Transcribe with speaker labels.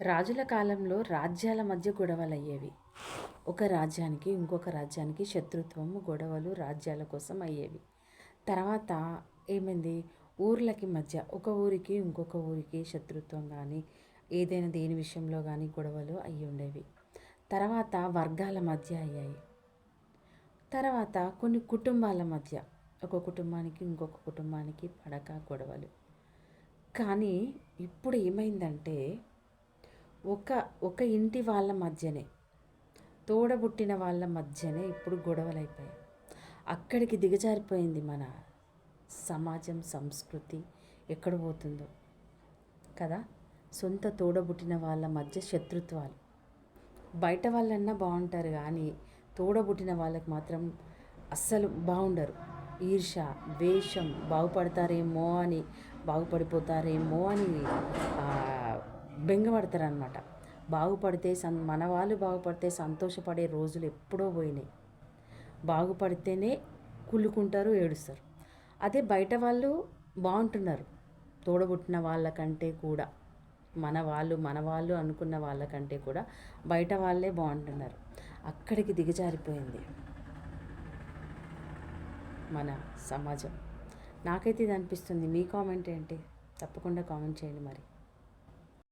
Speaker 1: రాజుల కాలంలో రాజ్యాల మధ్య గొడవలు అయ్యేవి ఒక రాజ్యానికి ఇంకొక రాజ్యానికి శత్రుత్వం గొడవలు రాజ్యాల కోసం అయ్యేవి. తర్వాత ఏమైంది? ఊర్లకి మధ్య ఒక ఊరికి ఇంకొక ఊరికి శత్రుత్వం కానీ ఏదైనా దేని విషయంలో కానీ గొడవలు అయ్యి ఉండేవి తర్వాత వర్గాల మధ్య అయ్యాయి. తర్వాత కొన్ని కుటుంబాల మధ్య ఒక కుటుంబానికి ఇంకొక కుటుంబానికి పడక గొడవలు. కానీ ఇప్పుడు ఏమైందంటే ఒక ఒక ఇంటి వాళ్ళ మధ్యనే తోడబుట్టిన వాళ్ళ మధ్యనే ఇప్పుడు గొడవలు అయిపోయాయి అక్కడికి దిగజారిపోయింది మన సమాజం సంస్కృతి ఎక్కడ పోతుందో కదా? సొంత తోడబుట్టిన వాళ్ళ మధ్య శత్రుత్వాలు. బయట వాళ్ళన్నా బాగుంటారు కానీ తోడబుట్టిన వాళ్ళకి మాత్రం అస్సలు బాగుండరు. ఈర్ష ద్వేషం బాగుపడతారేమో అని బాగుపడిపోతారేమో అని ఆ, బెంగపడతారు అనమాట బాగుపడితే సన్ మన వాళ్ళు బాగుపడితే సంతోషపడే రోజులు ఎప్పుడో పోయినాయి. బాగుపడితేనే కుళ్ళుకుంటారు ఏడుస్తారు. అదే బయట వాళ్ళు బాగుంటున్నారు. తోడబుట్టిన వాళ్ళకంటే కూడా మన వాళ్ళు మన వాళ్ళు అనుకున్న వాళ్ళకంటే కూడా బయట వాళ్ళే బాగుంటున్నారు. అక్కడికి దిగజారిపోయింది మన సమాజం. నాకైతే ఇది అనిపిస్తుంది. మీ కామెంట్ ఏంటి? తప్పకుండా కామెంట్ చేయండి మరి.